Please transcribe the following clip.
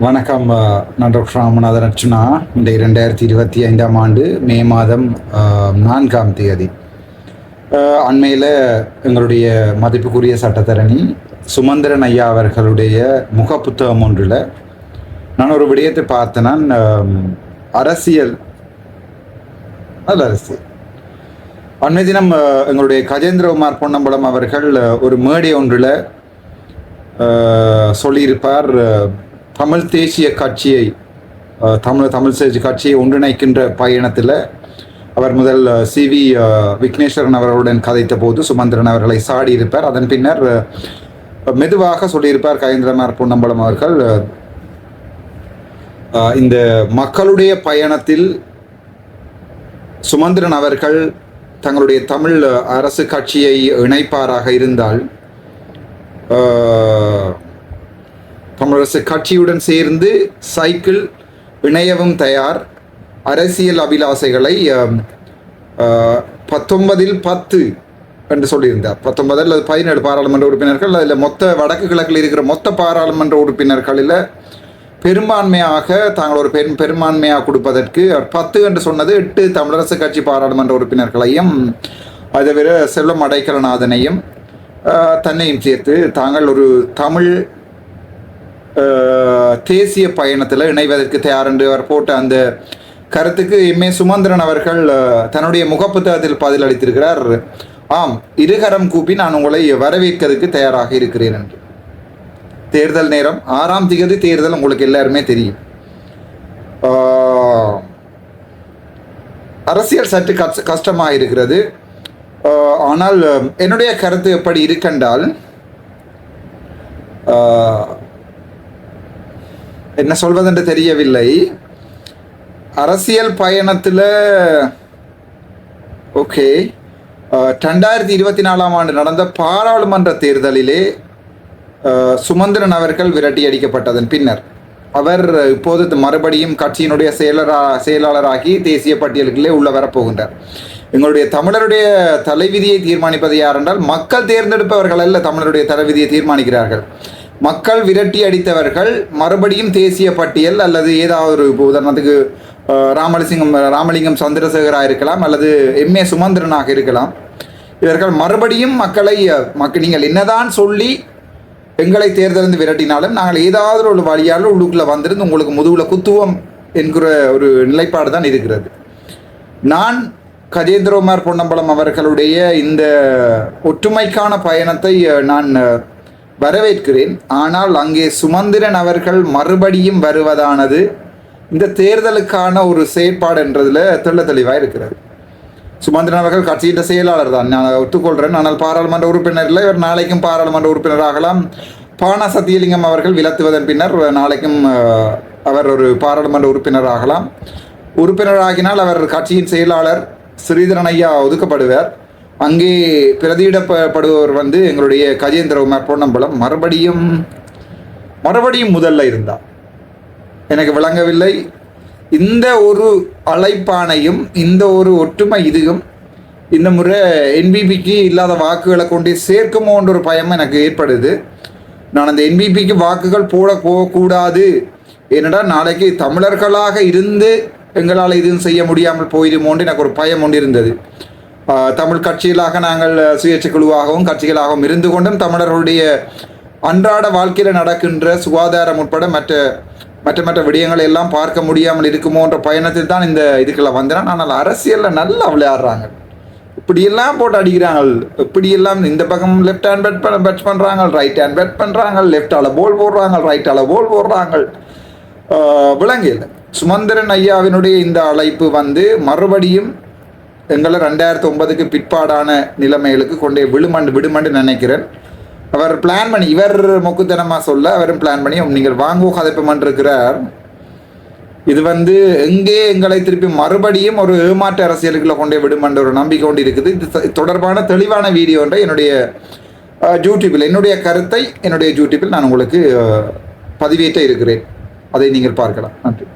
வணக்கம் அஹ், நான் டாக்டர் ராமநாதன் அர்ச்சனா இந்த இரண்டாயிரத்தி இருபத்தி ஐந்தாம் ஆண்டு மே மாதம் நான்காம் தேதி. அண்மையில் எங்களுடைய மதிப்புக்குரிய சட்டத்தரணி சுமந்திரன் ஐயா அவர்களுடைய முக புத்தகம் ஒன்றில் நான் ஒரு விடயத்தை பார்த்தேன்னா நான் அரசியல் நல்ல அரசியல். அண்மை தினம் எங்களுடைய கஜேந்திரகுமார் பொன்னம்பலம் அவர்கள் ஒரு மேடை ஒன்றில் சொல்லியிருப்பார். தமிழ் தேசிய கட்சியை தமிழ் தமிழ் சேஜ் கட்சியை ஒன்றிணைக்கின்ற பயணத்தில் அவர் முதல் சி. வி. விக்னேஸ்வரன் அவர்களுடன் கதைத்த போது சுமந்திரன் அவர்களை சாடி இருப்பார். அதன் பின்னர் மெதுவாக சொல்லியிருப்பார் கஜேந்திரகுமார் பொன்னம்பலம் அவர்கள் இந்த மக்களுடைய பயணத்தில் சுமந்திரன் அவர்கள் தங்களுடைய தமிழ் அரசு கட்சியை இணைப்பாராக இருந்தால் ஆஹ், கட்சியுடன் சேர்ந்து சைக்கிள் இணையவும் தயார். அரசியல் அபிலாசைகளை பத்தொன்பதில் பத்து என்று சொல்லியிருந்தார். பத்தொன்பது அல்லது பதினேழு பாராளுமன்ற உறுப்பினர்கள் அதில் மொத்த வடக்கு கிழக்கில் இருக்கிற மொத்த பாராளுமன்ற உறுப்பினர்களில் பெரும்பான்மையாக தாங்கள் ஒரு பெரும் பெரும்பான்மையாக கொடுப்பதற்கு பத்து என்று சொன்னது எட்டு தமிழரசு கட்சி பாராளுமன்ற உறுப்பினர்களையும் அதை தவிர செல்வம் அடைக்கலநாதனையும் தன்னையும் சேர்த்து தாங்கள் ஒரு தமிழ் தேசிய பயணத்தில் இணைவதற்கு தயார் என்று அவர் போட்ட அந்த கருத்துக்கு எம்ஏ சுமந்திரன் அவர்கள் தன்னுடைய முகப்புத்தகத்தில் பதிலளித்திருக்கிறார். ஆம் இருகரம் கூப்பி நான் உங்களை வரவேற்கிறதுக்கு தயாராக இருக்கிறேன் என்று. தேர்தல் நேரம் ஆறாம் திகதி தேர்தல் உங்களுக்கு எல்லாருமே தெரியும். அரசியல் சற்று கஷ்ட கஷ்டமாக இருக்கிறது ஆனால் என்னுடைய கருத்து எப்படி இருக்கென்றால் என்ன சொல்வதென்று தெரியவில்லை. அரசியல் பயணத்தில் ஓகே ரெண்டாயிரத்தி இருபத்தி நாலாம் ஆண்டு நடந்த பாராளுமன்ற தேர்தலிலே சுமந்திரன் அவர்கள் விரட்டி அடிக்கப்பட்டதன் பின்னர் அவர் இப்போது மறுபடியும் கட்சியினுடைய செயலரா செயலாளராகி தேசிய பட்டியலுக்குள்ளே உள்ள வரப்போகின்றார். எங்களுடைய தமிழருடைய தலைவிதியை தீர்மானிப்பது யாரென்றால் மக்கள் தேர்ந்தெடுப்பவர்கள் அல்ல தமிழருடைய தலைவிதியை தீர்மானிக்கிறார்கள். மக்கள் விரட்டி அடித்தவர்கள் மறுபடியும் தேசிய பட்டியல் அல்லது ஏதாவது ஒரு இப்போ உதாரணத்துக்கு ராமலிங்கம் ராமலிங்கம் சந்திரசேகரா இருக்கலாம் அல்லது எம்ஏ சுமந்திரனாக இருக்கலாம். இவர்கள் மறுபடியும் மக்களை அஹ், மக்கள் நீங்கள் என்னதான் சொல்லி எங்களை தேர்ந்தெடுத்து விரட்டினாலும் நாங்கள் ஏதாவது ஒரு வழியால் உள்ளுக்குள்ளே வந்திருந்து உங்களுக்கு முதுகில் குத்துவோம் என்கிற ஒரு நிலைப்பாடு தான் இருக்கிறது. நான் கஜேந்திரகுமார் பொன்னம்பலம் அவர்களுடைய இந்த ஒற்றுமைக்கான பயணத்தை நான் வரவேற்கிறேன். ஆனால் அங்கே சுமந்திரன் அவர்கள் மறுபடியும் வருவதானது இந்த தேர்தலுக்கான ஒரு செயற்பாடு என்றதில் தெள்ள தெளிவாக இருக்கிறது. சுமந்திரன் அவர்கள் கட்சியின் செயலாளர் தான். நான் ஒத்துக்கொள்கிறேன் ஆனால் பாராளுமன்ற உறுப்பினர் இல்லை. இவர் நாளைக்கும் பாராளுமன்ற உறுப்பினராகலாம் பானா சத்தியலிங்கம் அவர்கள் விலத்துவதன் பின்னர் நாளைக்கும் அவர் ஒரு பாராளுமன்ற உறுப்பினராகலாம் உறுப்பினராகினால் அவர் கட்சியின் செயலாளர் ஸ்ரீதரன் ஐயா ஒதுக்கப்படுவார். அங்கே பிரதியிடப்படுபவர் வந்து எங்களுடைய கஜேந்திரகுமார் பொன்னம்பலம். மறுபடியும் மறுபடியும் முதல்ல இருந்தார். எனக்கு விளங்கவில்லை. இந்த ஒரு அழைப்பானையும் இந்த ஒரு ஒற்றுமை இதுவும் இந்த முறை என்பிபிக்கு இல்லாத வாக்குகளை கொண்டு சேர்க்குமோன்ற ஒரு பயம் எனக்கு ஏற்படுது. நான் அந்த என்பிபிக்கு வாக்குகள் போட போகக்கூடாது. ஏனடா நாளைக்கு தமிழர்களாக இருந்து எங்களால் இதுவும் செய்ய முடியாமல் போயிடுமோன்று எனக்கு ஒரு பயம் ஒன்று இருந்தது தமிழ் கட்சிகளாக நாங்கள் சுயேட்சை குழுவாகவும் கட்சிகளாகவும் இருந்து கொண்டும் தமிழர்களுடைய அன்றாட வாழ்க்கையில் நடக்கின்ற சுகாதாரம் உட்பட மற்ற மற்ற மற்ற விடயங்களை எல்லாம் பார்க்க முடியாமல் இருக்குமோன்ற பயணத்தில் தான் இந்த இதுக்கெல்லாம் வந்தேன். ஆனால் அரசியலில் நல்லா விளையாடுறாங்க. இப்படியெல்லாம் போட்டு அடிக்கிறாங்க. இப்படியெல்லாம் இந்த பக்கம் லெஃப்ட் ஹேண்ட் பேட் பண்ண பெட் பண்ணுறாங்க ரைட் ஹேண்ட் பெட் பண்ணுறாங்க லெஃப்டால் போல் போடுறாங்க ரைட்டால போல் போடுறாங்க. விளங்கியல் சுமந்திரன் ஐயாவினுடைய இந்த அழைப்பு வந்து மறுபடியும் எங்களை ரெண்டாயிரத்தி ஒன்பதுக்கு பிற்பாடான நிலைமைகளுக்கு கொண்டே விழுமண்டு விடுமண்டு நினைக்கிறேன். அவர் பிளான் பண்ணி இவர் மொக்குத்தனமாக சொல்ல அவரும் பிளான் பண்ணி நீங்கள் வாங்கோ கதைப்பமன் இருக்கிறார். இது வந்து எங்கே எங்களை திருப்பி மறுபடியும் ஒரு ஏமாற்று அரசியலுக்குள்ள கொண்டே விடுமன்ற ஒரு நம்பிக்கை கொண்டு இருக்குது. இது தொடர்பான தெளிவான வீடியோ ஒன்றை என்னுடைய யூடியூப்பில் என்னுடைய கருத்தை என்னுடைய யூடியூப்பில் நான் உங்களுக்கு பதிவேற்ற இருக்கிறேன். அதை நீங்கள் பார்க்கலாம். நன்றி.